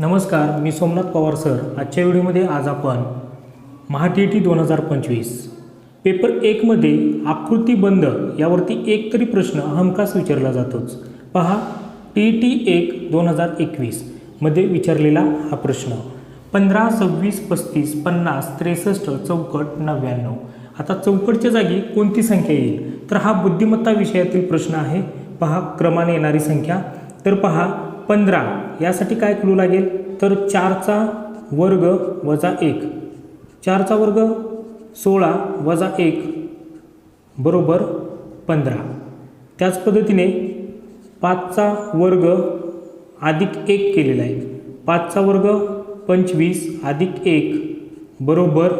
नमस्कार मी सोमनाथ पवार सर. आजच्या व्हिडिओमध्ये आज आपण महा टी टी दोन हजार पंचवीस. पेपर एकमध्ये आकृतीबंध यावरती एक तरी प्रश्न हमखास विचारला जातोच. पहा टी टी एक दोन हजार एकवीसमध्ये विचारलेला हा प्रश्न. पंधरा सव्वीस पस्तीस पन्नास त्रेसष्ट चौकट नव्याण्णव. आता चौकटच्या जागी कोणती संख्या येईल? तर हा बुद्धिमत्ता विषयातील प्रश्न आहे. पहा क्रमाने येणारी संख्या. तर पहा पंधरा यासाठी काय क्लू लागेल? तर चारचा वर्ग वजा एक. चारचा वर्ग सोळा वजा एक बरोबर पंधरा. त्याच पद्धतीने पाचचा वर्ग अधिक एक केलेला आहे. पाचचा वर्ग पंचवीस अधिक एक बरोबर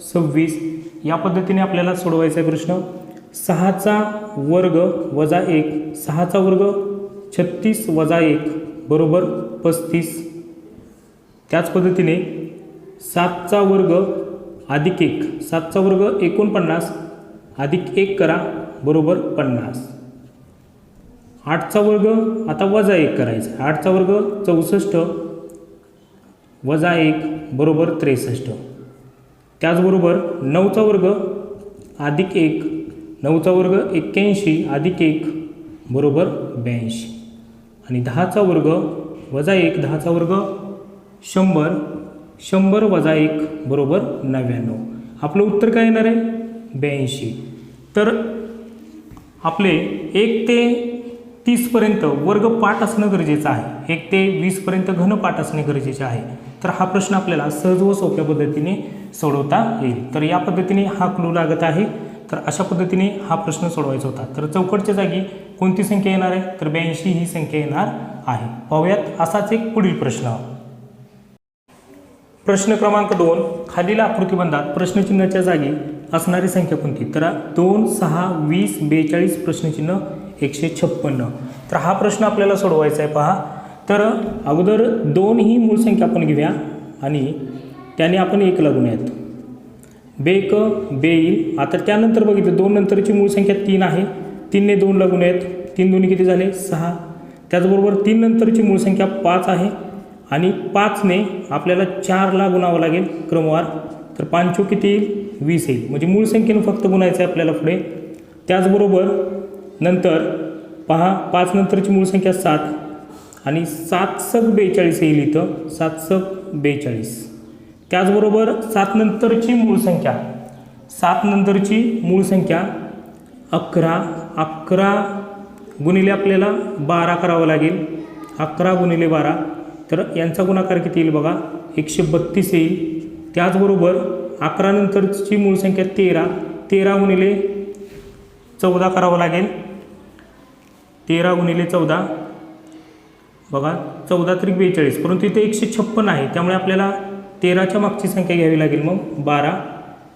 सव्वीस. या पद्धतीने आपल्याला सोडवायचा आहे प्रश्न. सहाचा वर्ग वजा एक सहाचा वर्ग छत्तीस वजा एक. बरोबर पस्तीस. त्याच पद्धतीने सातचा वर्ग अधिक एक. सातचा वर्ग एकोणपन्नास अधिक एक करा बरोबर पन्नास. आठचा वर्ग आता वजा एक करायचा. आठचा वर्ग चौसष्ट वजा एक बरोबर त्रेसष्ट. त्याचबरोबर नऊचा वर्ग अधिक एक नऊचा वर्ग एक्क्याऐंशी अधिक एक बरोबर ब्याऐंशी. आणि दहाचा वर्ग वजा एक दहाचा वर्ग शंभर शंभर वजा एक बरोबर नव्याण्णव. आपलं उत्तर काय येणार आहे? ब्याऐंशी. तर आपले एक ते तीसपर्यंत वर्ग पाठ असणं गरजेचं आहे. एक ते वीसपर्यंत घन पाठ असणे गरजेचे आहे. तर हा प्रश्न आपल्याला सहज व सोप्या पद्धतीने सोडवता येईल. तर या पद्धतीने हा क्लू लागत आहे. तर अशा पद्धतीने हा प्रश्न सोडवायचा होता. तर चौकटच्या जागी कोणती संख्या येणार आहे? तर ब्याऐंशी ही संख्या येणार आहे. पाहूयात असाच एक पुढील प्रश्न. प्रश्न क्रमांक दोन खालील आकृतीबंधात प्रश्नचिन्हाच्या जागी असणारी संख्या कोणती? तर दोन सहा वीस बेचाळीस प्रश्नचिन्ह एकशे छप्पन्न. तर हा प्रश्न आपल्याला सोडवायचा आहे पहा. तर अगोदर दोन ही मूळ संख्या आपण घेऊया आणि त्याने आपण एक लागूयात बेक बेईल आता त्यानंतर बघितलं दोन नंतरची मूळ संख्या तीन आहे. तीनने दोन लागून आहेत. तीन दोन्ही किती झाले? सहा. त्याचबरोबर तीन नंतरची मूळ संख्या पाच आहे आणि पाचने आपल्याला चारला गुणावं लागेल क्रमवार. तर पांचो किती येईल? वीस येईल. म्हणजे मूळ संख्येनं फक्त गुणायचं आहे आपल्याला पुढे. त्याचबरोबर नंतर पहा पाच नंतरची मूळ संख्या सात आणि सात सक बेचाळीस येईल इथं. सात सक बेचाळीस. त्याचबरोबर सात नंतरची मूळ संख्या. सात नंतरची मूळ संख्या अकरा अकरा गुणिले आपल्याला बारा करावं लागेल. अकरा गुणिले बारा. तर यांचा गुणाकार किती येईल बघा? एकशे बत्तीस येईल. त्याचबरोबर अकरानंतरची मूळ संख्या तेरा. तेरा गुणिले चौदा करावं लागेल. तेरा गुणिले चौदा. बघा चौदा त्रिक बेचाळीस. परंतु इथे एकशे छप्पन आहे. त्यामुळे आपल्याला तेराच्या मागची संख्या घ्यावी लागेल मग. बारा.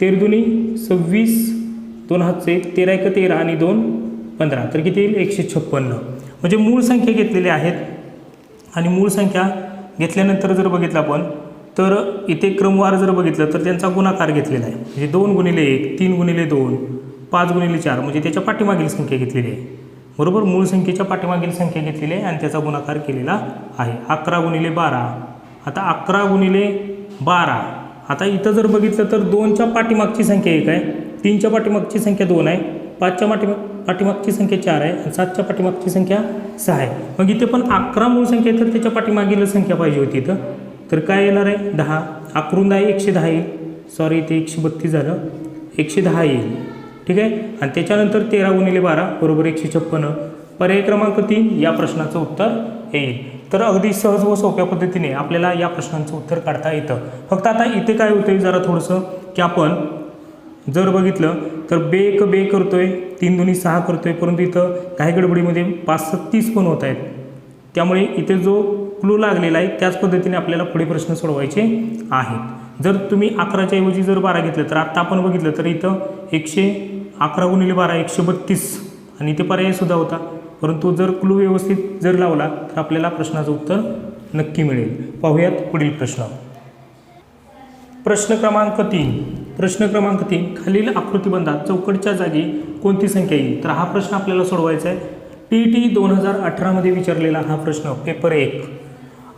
तेरदुनी सव्वीस. दोन हातचे. तेरा एक तेरा आणि दोन पंधरा. तर किती येईल? एकशे छप्पन्न. म्हणजे मूळ संख्या घेतलेल्या आहेत. आणि मूळ संख्या घेतल्यानंतर जर बघितलं आपण तर इथे क्रमवार जर बघितलं तर त्यांचा गुणाकार घेतलेला आहे. म्हणजे दोन गुणिले एक तीन गुणिले दोन पाच गुणिले चार. म्हणजे त्याच्या पाठीमागील संख्या घेतलेली आहे. बरोबर? मूळ संख्येच्या पाठीमागील संख्या घेतलेली आहे आणि त्याचा गुणाकार केलेला आहे. अकरा गुणिले बारा. आता अकरा गुणिले बारा. आता इथं जर बघितलं तर दोनच्या पाठीमागची संख्या एक आहे. तीनच्या पाठीमागची संख्या दोन आहे. पाचच्या पाठीमाग पाठीमागची संख्या चार आहे आणि सातच्या पाठीमागची संख्या सहा आहे. मग इथे पण अकरा मूळ संख्या तर त्याच्या पाठीमागील संख्या पाहिजे होती इथं. तर काय येणार आहे? दहा. अकरून दहा एकशे दहा येईल. सॉरी इथे एकशे बत्तीस झालं. एकशे दहा येईल. ठीक आहे? आणि त्याच्यानंतर तेरा गुणिले बारा बरोबर एकशे छप्पन्न पर्याय क्रमांक तीन या प्रश्नाचं उत्तर येईल. तर अगदी सहज व सोप्या पद्धतीने आपल्याला या प्रश्नांचं उत्तर काढता येतं. फक्त आता इथे काय होतं जरा थोडंसं की आपण जर बघितलं तर बे एक बे करतोय तीन दोन्ही सहा करतो आहे परंतु इथं काही गडबडीमध्ये पाच सत्तीस पण होत आहेत? त्यामुळे इथे जो क्लू लागलेला आहे त्याच पद्धतीने आपल्याला पुढे प्रश्न सोडवायचे आहेत. जर तुम्ही अकराच्या ऐवजी जर बारा घेतलं तर आत्ता आपण बघितलं तर इथं एकशे अकरा गुणिले बारा एकशे बत्तीस. आणि इथे पर्यायसुद्धा होता. परंतु जर क्लू व्यवस्थित जर लावला तर आपल्याला प्रश्नाचं उत्तर नक्की मिळेल. पाहूयात पुढील प्रश्न. प्रश्न क्रमांक तीन. प्रश्न क्रमांक तीन खालील आकृतीबंधात चौकटच्या जागी कोणती संख्या येईल? तर हा प्रश्न आपल्याला सोडवायचा आहे. टी टी दोन हजार अठरामध्ये विचारलेला हा प्रश्न पेपर एक.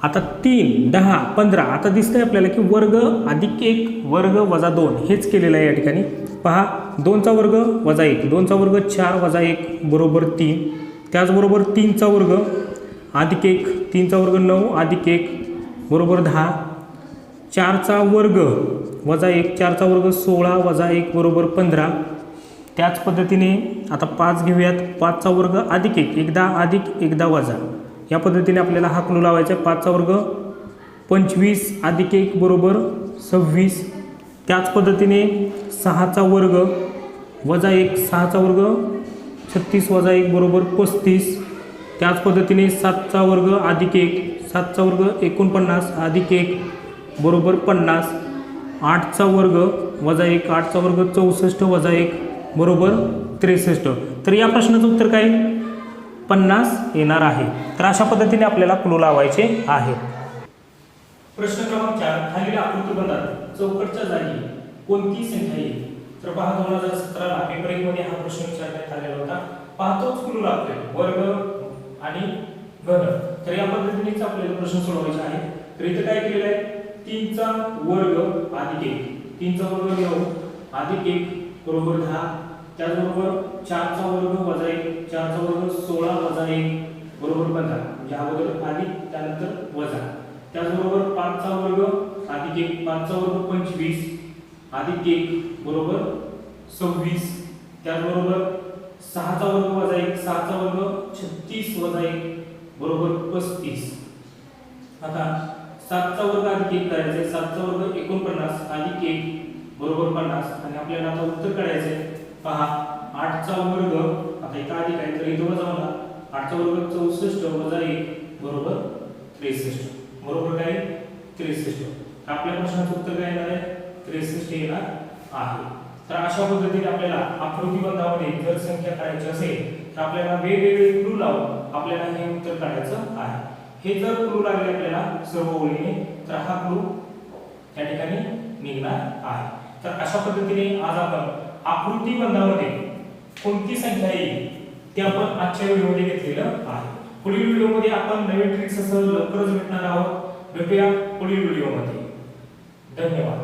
आता तीन दहा पंधरा आता दिसतंय आपल्याला की वर्ग अधिक एक वर्ग वजा दोन हेच केलेलं आहे या ठिकाणी. पहा दोनचा वर्ग वजा एक दोनचा वर्ग चार वजा एक बरोबर तीन. त्याचबरोबर तीनचा वर्ग अधिक एक तीनचा वर्ग नऊ अधिक एक बरोबर दहा. चारचा वर्ग वजा एक चारचा वर्ग सोळा वजा एक बरोबर पंधरा. त्याच पद्धतीने आता पाच घेऊयात. पाचचा वर्ग अधिक एक एकदा अधिक एकदा वजा. या पद्धतीने आपल्याला हा क्लू लावायचा पाचचा वर्ग पंचवीस अधिक एक बरोबर सव्वीस. त्याच पद्धतीने सहाचा वर्ग वजा एक सहाचा वर्ग छत्तीस वजा एक बरोबर पस्तीस. त्याच पद्धतीने सातचा वर्ग अधिक एक सातचा वर्ग एकोणपन्नास अधिक एक बरोबर पन्नास. आठचा वर्ग वजा एक आठचा वर्ग चौसष्ट वजा एक बरोबर त्रेसष्ट. तर या प्रश्नाचं उत्तर काय? पन्नास येणार आहे. तर अशा पद्धतीने आपल्याला क्लू लावायचे आहे प्रश्न क्रमांक चार खालील आकृतीबंधात चौकटच्या जागी कोणती संख्या येईल? तर पहा दोन हजार सतराला पेपर एक मध्ये हा प्रश्न विचारण्यात आलेला होता. पाहतोच क्लू लागतोय. वर्ग आणि घन. तर या पद्धतीनेच आपल्याला प्रश्न सोडवायचे आहे तर इथे काय केलेलं आहे? तीनचा वर्ग अधिक एक. तीनचा वर्ग घेऊ अधिक एक बरोबर दहा. त्याचबरोबर चारचा वर्ग वजा एक. चारचा वर्ग सोळा वजा एक. बरोबर पंधरा. म्हणजे अगोदर अधिक त्यानंतर वजा. त्याचबरोबर पाचचा वर्ग अधिक एक. पाचचा वर्ग पंचवीस. अधिक एक बरोबर सव्वीस. त्याचबरोबर सहाचा वर्ग वजा एक. सहाचा वर्ग छत्तीस वजा एक. बरोबर पस्तीस. आता सातचा वर्ग अधिक एक करायचा आहे सातचा वर्ग एकोणपन्नास अधिक एक बरोबर पन्नास. आणि आपल्याला आता उत्तर काढायचं. आहे पहा आठचा वर्ग आता इथं अधिक आहे तर इथं वजा होणार आठचा वर्ग चौसष्ट वजा एक बरोबर त्रेसष्ट. बरोबर काय? त्रेसष्ट. तर आपल्या प्रश्नाचं उत्तर काय येणार आहे? त्रेसष्ट येणार आहे. तर अशा पद्धतीने आपल्याला आकृतीबंधामध्ये जर संख्या काढायची असेल तर आपल्याला वेगवेगळे क्लू लावून आपल्याला हे उत्तर काढायचं आहे. हे जर क्लू लागले आपल्याला सर्व ओळीने तर हा क्लू त्या ठिकाणी निघणार आहे. तर अशा पद्धतीने आज आपण आकृतीबंधामध्ये कोणती संख्या येईल ते आपण आजच्या व्हिडिओमध्ये घेतलेलं आहे. पुढील व्हिडिओमध्ये आपण नवीन ट्रिक्स लवकरच भेटणार आहोत. भेटूया पुढील व्हिडिओमध्ये. धन्यवाद.